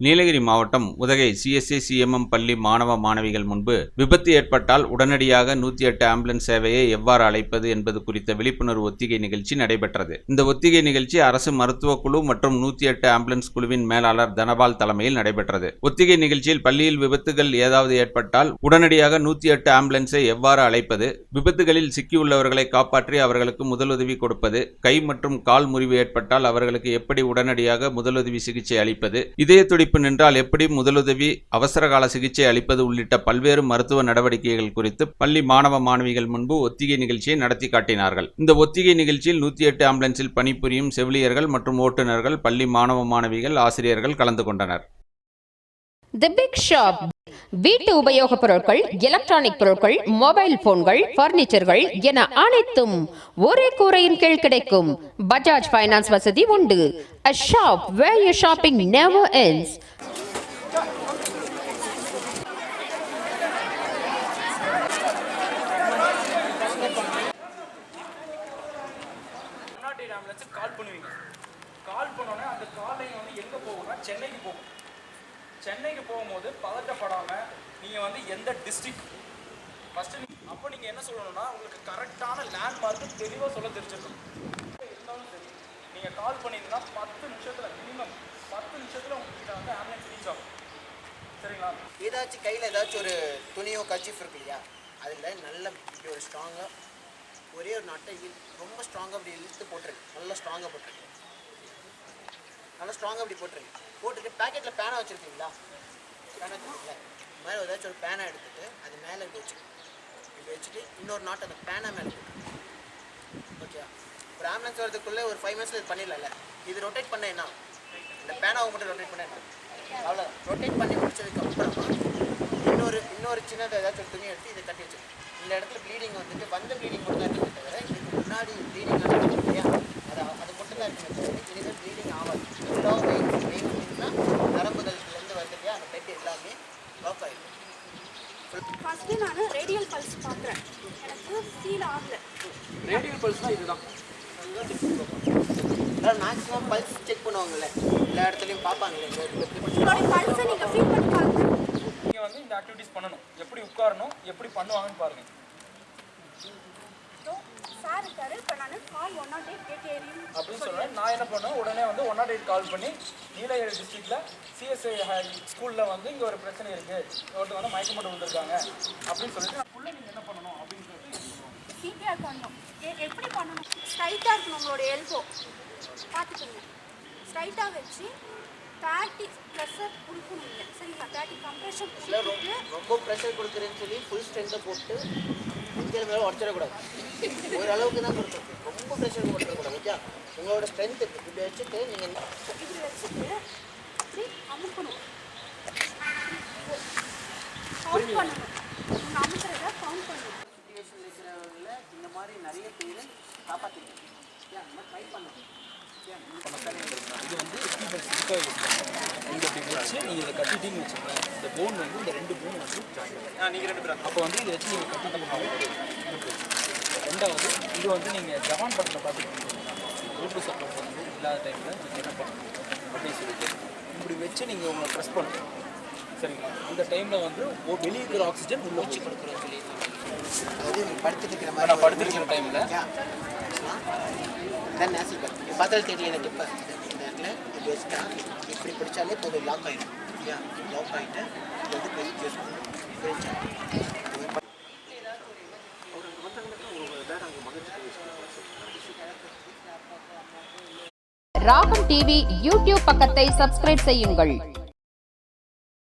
நீலகிரி மாவட்டம் Udhagai CSC CMM பள்ளி மாணவ மாணவிகள் முன்பு விபத்து ஏற்பட்டால் உடனடியாக நூத்தி எட்டு ஆம்புலன்ஸ் சேவையை எவ்வாறு அழைப்பது என்பது குறித்த விழிப்புணர்வு ஒத்திகை நிகழ்ச்சி நடைபெற்றது. இந்த ஒத்திகை நிகழ்ச்சி அரசு மருத்துவக் குழு மற்றும் நூத்தி எட்டு ஆம்புலன்ஸ் குழுவின் மேலாளர் தனபால் தலைமையில் நடைபெற்றது. ஒத்திகை நிகழ்ச்சியில் பள்ளியில் விபத்துகள் ஏதாவது ஏற்பட்டால் உடனடியாக நூத்தி எட்டு ஆம்புலன்ஸை எவ்வாறு அழைப்பது விபத்துகளில் சிக்கியுள்ளவர்களை காப்பாற்றி அவர்களுக்கு முதலுதவி கொடுப்பது கை மற்றும் கால் முறிவு ஏற்பட்டால் அவர்களுக்கு எப்படி உடனடியாக முதலுதவி சிகிச்சை அளிப்பது இதய துடிப்பு நின்றால் எப்படி முதலுதவி அவசரகால சிகிச்சை அளிப்பது உள்ளிட்ட பல்வேறு மருத்துவ நடவடிக்கைகள் குறித்து பள்ளி மாணவ மாணவிகள் முன்பு ஒத்திகை நிகழ்ச்சியை நடத்தி காட்டினார்கள். இந்த ஒத்திகை நிகழ்ச்சியில் நூற்றி எட்டு ஆம்புலன்ஸில் பணிபுரியும் செவிலியர்கள் மற்றும் ஓட்டுநர்கள் பள்ளி மாணவ மாணவிகள் ஆசிரியர்கள் கலந்து கொண்டனர். The Big Shop. வீட்டு உபயோகப் பொருட்கள் எலக்ட்ரானிக் பொருட்கள் மொபைல் போன்கள் பர்னிச்சர்கள் என அனைத்தும் ஒரே கூரையின் கீழ் கிடைக்கும். பஜாஜ் ஃபைனான்ஸ் வசதி உண்டு. A shop where you shopping never ends. Call பண்ணுவீங்க கால் பண்ணோன்னே அந்த கால் வந்து எங்கே போகும்னா சென்னைக்கு போகும். சென்னைக்கு போகும்போது பதட்டப்படாமல் நீங்கள் வந்து எந்த டிஸ்ட்ரிக்ட் ஃபஸ்ட்டு அப்போ நீங்கள் என்ன சொல்லணும்னா உங்களுக்கு கரெக்டான லேண்ட்மார்க்கு தெளிவாக சொல்ல தெரிஞ்சிருக்கும். இருந்தாலும் சரி நீங்கள் கால் பண்ணியிருந்தீங்கன்னா பத்து நிமிஷத்தில் மினிமம் பத்து நிமிஷத்தில் உங்ககிட்ட வந்து ஆம்புலன்ஸ் ரீச் ஆகும். சரிங்களா? ஏதாச்சும் கையில் ஏதாச்சும் ஒரு துணியோ கர்ச்சீஃப் இருக்கு இல்லையா? அதில் நல்ல இப்படி ஒரு ஸ்ட்ராங்காக ஒரே ஒரு நட்டை ரொம்ப ஸ்ட்ராங்காக அப்படி இழுத்து போட்டிருக்கு நல்லா ஸ்ட்ராங்காக போட்டிருக்கு நல்லா ஸ்ட்ராங்காக அப்படி போட்டிருக்கு போட்டுட்டு பேக்கெட்டில் பேனா வச்சுருக்கீங்களா? பேனா வச்சுருக்கீங்களா? மாதிரி ஏதாச்சும் ஒரு பேனா எடுத்துட்டு அது மேலே இப்படி வச்சுக்கணும் இப்படி வச்சுட்டு இன்னொரு நாட் அந்த பேனா மேலே போட்டுருங்க ஓகே ஒரு ஆம்புலன்ஸ் வரதுக்குள்ளே ஒரு ஃபைவ் மினிட்ஸில் இது பண்ணிடல இது ரொட்டேட் பண்ண என்ன இந்த பேனாவை மட்டும் ரொட்டேட் பண்ண என்ன அவ்வளோ ரொட்டேட் பண்ணி முடிச்சதுக்கு அப்புறமா இன்னொரு இன்னொரு சின்னதை ஏதாச்சும் ஒரு துணி எடுத்து இதை கட்டி வச்சிருக்கோம் இந்த இடத்துல ப்ளீடிங் வந்துட்டு வந்த ப்ளீடிங் மட்டும் தான் இருக்குமே தவிர இதுக்கு முன்னாடி ப்ளீடிங் ஆனது இல்லையா அது அது மட்டும் தான் இருக்குமே தவிர இனிமேல் ப்ளீடிங் ஆகாது. ஃபுல்லாக வெயின் வெயின்னா நரம்புதல்லேருந்து வருது இல்லையா அந்த பெட் எல்லாமே லாக் ஆகிடும் ஃபஸ்ட்டு நான் ரேடியல் பல்ஸ் பார்க்குறேன் எனக்கு ஃபீல் ஆகல ரேடியல் பல்ஸ்னால் இதுதான். மேக்ஸிமம் பல்ஸ் செக் பண்ணுவாங்கல்ல எல்லா இடத்துலையும் பல்ஸை நீங்கள் ஃபீல் பண்ணி பாருங்க. நீங்கள் வந்து இந்த ஆக்டிவிட்டீஸ் பண்ணணும். எப்படி உட்காரணும் எப்படி பண்ணுவாங்கன்னு பாருங்கள் சார் இருக்காரு. இப்போ நான் கால் ஒன் நாட் எயிட் கேட்டு ஏறியும் அப்படின்னு சொல்கிறேன் நான் என்ன பண்ணுவேன்? உடனே வந்து ஒன் நாட் எயிட் கால் பண்ணி நீலகிரி டிஸ்ட்ரிக்டில் சிஎஸ்ஐ ஸ்கூலில் வந்து இங்கே ஒரு பிரச்சனை இருக்குது ஒருத்தர் வந்து மயக்கம் போட்டு வந்திருக்காங்க அப்படின்னு சொல்லிட்டு நான் ஃபுல்லாக நீங்கள் என்ன பண்ணணும் சிபிஆர் பண்ணணும். எப்படி பண்ணணும்? ஸ்ட்ரைட்டாக இருக்கணும் உங்களோட எல்போ பார்த்துக்கோங்க. ஸ்ட்ரைட்டாக வச்சு தேர்ட்டி ப்ரெஷர் கொடுக்கணும் இல்லை சரிங்களா? தேர்ட்டி கம்ப்ரெஷன் இல்லை கொடுத்துட்டு ரொம்ப ப்ரெஷர் கொடுக்குறேன்னு சொல்லி ஃபுல் ஸ்ட்ரென்த்தை போட்டு நெஞ்சில் மேலே உடச்சிடக்கூடாது. ஓரளவுக்கு தான் கொடுத்துருக்கு ரொம்ப ப்ரெஷர் கொடுத்துடக்கூடாது ஓகே உங்களோட ஸ்ட்ரென்த் இப்படி வச்சுட்டு நீங்கள் இப்படி வச்சுட்டு இப்படி அமுக்கணும். கவுண்ட் பண்ணணும் நீங்கள் அமுக்கிறத கவுண்ட் பண்ணணும் சுச்சுவேஷனில் இருக்கிறவங்கள இந்த மாதிரி நிறைய பேர் காப்பாற்றிக்கணும் ஓகே அந்த மாதிரி ட்ரை பண்ணணும் இது வந்து சிம்பிள் இங்கே இப்படி வச்சு நீங்கள் இதை கட்டிட்டீங்கன்னு வச்சுக்கோங்களேன் இந்த போன் வந்து இந்த ரெண்டு போன் வந்து ஜாயின் நீங்கள் ரெண்டு பேரும் அப்போ வந்து இதை வச்சு நீங்கள் கட்டிட்டீங்க ரெண்டாவது இது வந்து நீங்கள் ஜவான் படத்தில் பார்த்துக்கிட்டீங்க ரோட்டு சப்போர்ட் வந்து இல்லாத டைமில் நீங்கள் என்ன பண்ணணும் அப்படின்னு சொல்லிட்டு இப்படி வச்சு நீங்கள் உங்களை ப்ரெஸ் பண்ணணும் சரிங்களா அந்த டைமில் வந்து வெளியே இருக்கிற ஆக்சிஜன் உள்ள வச்சு கொடுக்குறோம் சொல்லி அதாவது படுத்துட்டு இருக்கிற நான் மாதிரி டைமில் இதான் நேசல் பேக் பார்த்தாலும் தெரியல எனக்கு இப்போ இடத்துல இப்படி பிடிச்சாலே போதும் லாக் ஆகிடும் இல்லையா? லாக் ஆகிட்டு இது வந்து பண்ணும் ராகம் டிவி யூடியூப் பக்கத்தை சப்ஸ்கிரைப் செய்யுங்கள்.